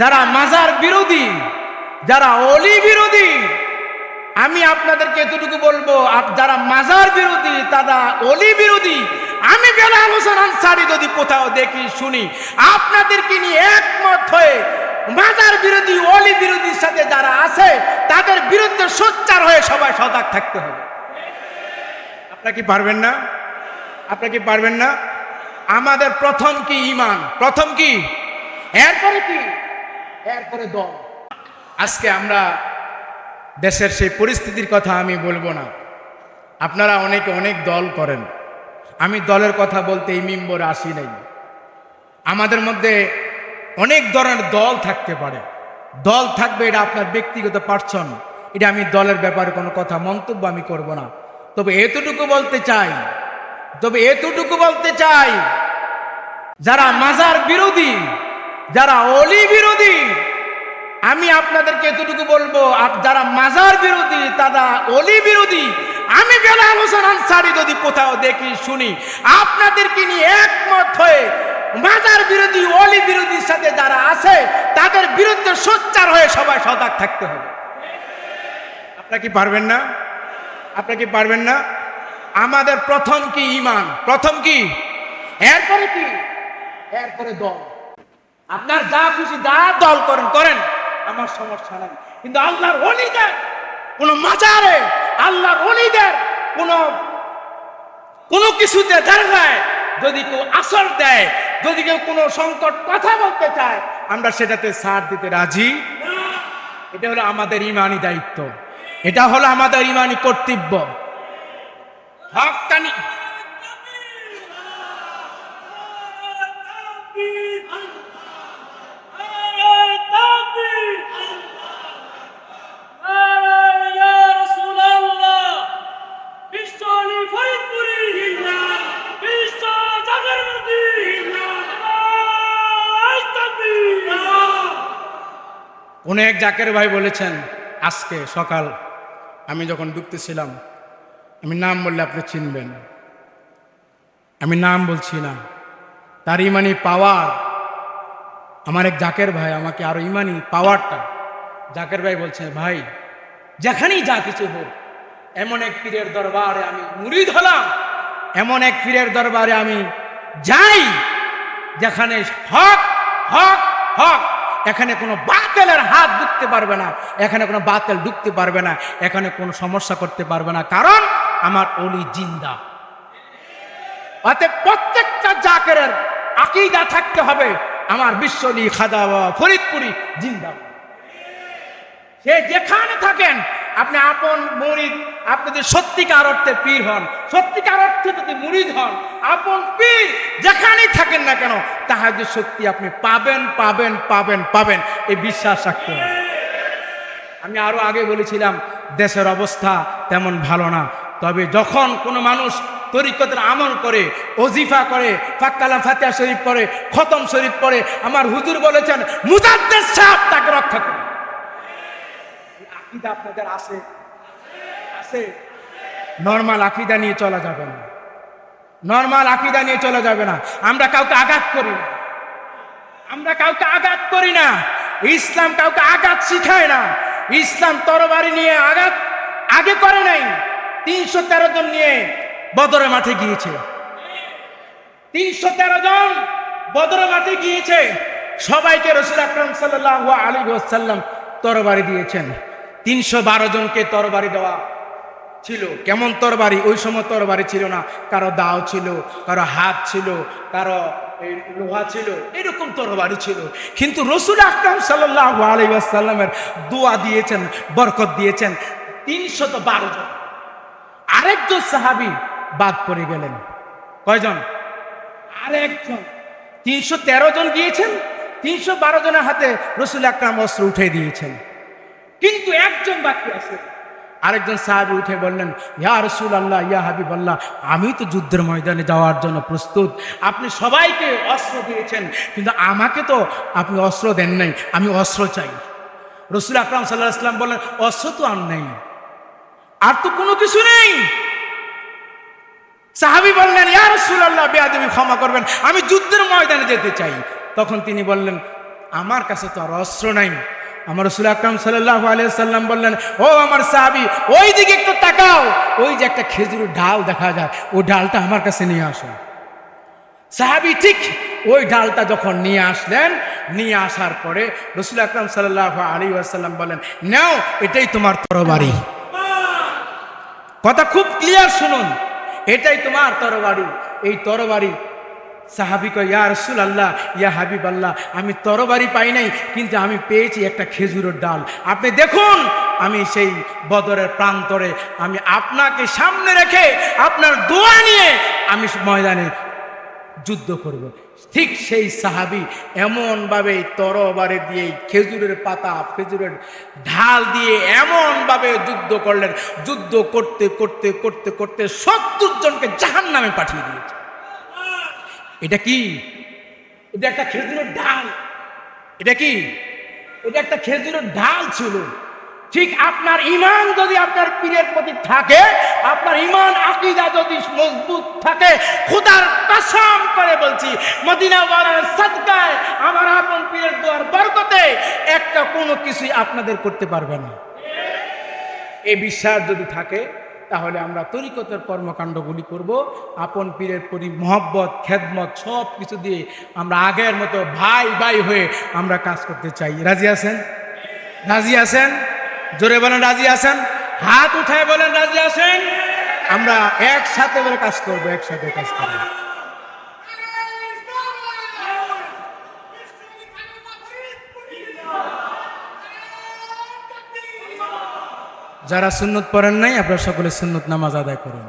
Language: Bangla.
যারা মাজার বিরোধী যারা অলি বিরোধী আমি আপনাদেরকে এতটুকু বলব যারা মাজার বিরোধী তারা অলি বিরোধী। আমি বেলাল হোসেন আনসারি যদি কোথাও দেখি শুনি আপনাদেরকে নিয়ে একমত হয়ে মাজার বিরোধী অলি বিরোধীর সাথে যারা আছে তাদের বিরুদ্ধে সোচ্চার হয়ে সবাই সজাগ থাকতে হবে। আপনারা কি পারবেন না? আপনারা কি পারবেন না? আমাদের প্রথম কি ইমান? প্রথম কি? এরপরে কি? দল। আজকে আমরা দেশের সেই পরিস্থিতির কথা আমি বলব না। আপনারা অনেকে অনেক দল করেন। আমি দলের কথা বলতে এই মিম্বরে আসি নাই। আমাদের মধ্যে অনেক ধরনের দল থাকতে পারে। দল থাকবে এটা আপনার ব্যক্তিগত পার্সন। এটা আমি দলের ব্যাপারে কোনো কথা, মন্তব্য আমি করব না। তবে এতটুকু বলতে চাই, তবে এতটুকু বলতে চাই, যারা মাজার বিরোধী যারা অলি বিরোধী আমি আপনাদেরকে এতটুকু বলব যারা মাজার বিরোধী তারা অলি বিরোধী। আমি বেলাল হোসেন আনসারি যদি কোথাও দেখি শুনি আপনাদেরকে নিয়ে একমত হয়ে মাজার বিরোধী অলি বিরোধীর সাথে যারা আছে তাদের বিরুদ্ধে সোচ্চার হয়ে সবাই সজাগ থাকতে হবে। আপনারা কি পারবেন না? আপনারা কি পারবেন না? আমাদের প্রথম কি ইমান? প্রথম কি? এরপরে কি? এরপরে দল। আপনার যা খুশি যা দল করেন করেন। আমার সমস্যা নাই। কিন্তু আল্লাহর অলিদের কোন মাজারে, আল্লাহর অলিদের কোন কোন কিছুতে দাঁড়ায় যদি কেউ আসর দেয়, যদি কেউ কোনো সংকট কথা বলতে চায়, আমরা সেটাতে সার দিতে রাজি? এটা হলো আমাদের ইমানি দায়িত্ব। এটা হলো আমাদের ইমানি কর্তব্য। হকানি অনেক জাকের ভাই বলেছেন, আজকে সকাল আমি যখন ঢুকতেছিলাম আমি নাম বললে আপনি চিনবেন। আমি নাম বলছি না। তার ইমানি পাওয়ার, আমার এক জাকের ভাই আমাকে আরও ইমানি পাওয়ারটা জাকের ভাই বলছে, ভাই, যেখানেই যা কিছু হোক, এমন এক পীরের দরবারে আমি মুরিদ হলাম। এমন এক পীরের দরবারে আমি যাই, যেখানে হক হক হক এখানে কোনো বাতেলের হাত ঢুকতে পারবে না, এখানে কোনো বাতেল ঢুকতে পারবে না, এখানে কোনো সমস্যা করতে পারবে না। কারণ আমার অলি জিন্দা। অতএব প্রত্যেকটা জাকেরের আকিদা থাকতে হবে, আমার বিশ্বলি খাদা ফরিদপুরি জিন্দা। সে যেখানে থাকেন, আপনি আপন মুরিদ, আপনি যদি সত্যিকার অর্থে পীর হন, সত্যিকার অর্থে যদি মুরিদ হন, আপন পীর যেখানেই থাকেন না কেন, তাহার যে শক্তি আপনি পাবেন পাবেন পাবেন পাবেন এই বিশ্বাস রাখতে হবে। আমি আরও আগে বলেছিলাম, দেশের অবস্থা তেমন ভালো না। তবে যখন কোনো মানুষ তরিকতের আমল করে, ওজিফা করে, ফাক্কালা ফাতিয়া শরীফ পড়ে, খতম শরীফ পড়ে, আমার হুজুর বলেছেন মুজাদ্দের সাহেব তাকে রক্ষা করে আকিদা আপনাদের আছে? আছে? নর্মাল আকিদা নিয়ে চলা যাবে না। নর্মাল আকিদা নিয়ে চলা যাবে না। আমরা কাউকে আঘাত করি না। আমরা কাউকে আঘাত করি না। ইসলাম কাউকে আঘাত শিখায় না। ইসলাম তরবারি নিয়ে আঘাত আগে করে নাই। তিনশো তেরো জন নিয়ে বদরে মাঠে গিয়েছে। তিনশো তেরো জন বদরে মাঠে গিয়েছে। সবাইকে রসুল আকরম সাল্লাহ আলী ওসাল্লাম তরবারি দিয়েছেন। তিনশো বারো জনকে তরবারি দেওয়া ছিল। কেমন তরবারি? ওই সময় তরবারি ছিল না। কারও দাও ছিল, কারও হাত ছিল, কারও লোহা ছিল, এরকম তরবারি ছিল। কিন্তু রসুল আকরাম সাল্লাহ আলাইসাল্লামের দোয়া দিয়েছেন, বরকত দিয়েছেন তিনশত বারো জন। আরেকজন সাহাবি বাদ পড়ে গেলেন। কয়জন? আরেকজন। তিনশো তেরো জন গিয়েছেন, তিনশো বারো জনের হাতে রসুল আকরাম অস্ত্র উঠে দিয়েছেন। কিন্তু একজন বাকি আছে। আরেকজন সাহাবি উঠে বললেন, ইয়া রসুল আল্লাহ ইয়া হাবিব আল্লাহ আমি তো যুদ্ধের ময়দানে যাওয়ার জন্য প্রস্তুত। আপনি সবাইকে অস্ত্র দিয়েছেন, কিন্তু আমাকে তো আপনি অস্ত্র দেন নাই, আমি অস্ত্র চাই। রসুল আকরাম সাল্লাহ ইসলাম বললেন, অস্ত্র তো আর নেই, আর তো কোনো কিছু নেই। সাহাবি বললেন, ইয়া রসুল আল্লাহ বেয়াদবি ক্ষমা করবেন, আমি যুদ্ধের ময়দানে যেতে চাই। তখন তিনি বললেন, আমার কাছে তো আর অস্ত্র নাই। আমার রসুল আকরাম সাল্লাহ সাল্লাম বললেন, ও আমার সাহাবি, ওই দিকে একটু তাকাও। ওই যে একটা খেজুরের ডাল দেখা যায়, ওই ডালটা আমার কাছে নিয়ে আসো। সাহাবি ঠিক ওই ডালটা যখন নিয়ে আসলেন, নিয়ে আসার পরে রসুল আকরাম সাল্লাহ আলী আসাল্লাম বলেন, নাও, এটাই তোমার তরবারি। কথা খুব ক্লিয়ার শুনুন, এটাই তোমার তরবারি। এই তরবারি সাহাবি কয়, ইয়া রসুল আল্লাহ ইয়া হাবিব আল্লাহ আমি তরবারি পাই নাই, কিন্তু আমি পেয়েছি একটা খেজুরের ডাল। আপনি দেখুন, আমি সেই বদরের প্রান্তরে, আমি আপনাকে সামনে রেখে আপনার দোয়া নিয়ে আমি ময়দানে যুদ্ধ করব। ঠিক সেই সাহাবি এমনভাবে তরবারে দিয়ে খেজুরের পাতা, খেজুরের ঢাল দিয়ে এমনভাবে যুদ্ধ করলেন। যুদ্ধ করতে করতে করতে করতে সত্তর জনকে জাহান নামে পাঠিয়ে দিয়েছে। এটা কি? এটা একটা খেজুরের ঢাল এটা কি? এটা একটা খেজুরের ঢাল ছিল। ঠিক আপনার ইমান যদি আপনার পীরের প্রতি থাকে আপনার ইমান আকিদা যদি মজবুত থাকে খুদার কাসাম করে বলছি মদিনা ওয়ালার সাদকায় আমার আপন পীরের দোয়ার বরকতে একটা কোনো কিছুই আপনাদের করতে পারবে না। এই বিশ্বাস যদি থাকে তাহলে আমরা তরিকতের কর্মকাণ্ডগুলি করব। আপন পীরের পরি মহব্বত, খেদমত সব কিছু দিয়ে আমরা আগের মতো ভাই ভাই হয়ে আমরা কাজ করতে চাই। রাজি আছেন? রাজি আছেন? জোরে বলেন, রাজি আছেন? হাত উঠায় বলেন, রাজি আছেন? আমরা একসাথে কাজ করব, একসাথে কাজ করব। যারা সুন্নত পড়েন নাই আপনারা সকলে সুন্নত নামাজ আদায় করুন।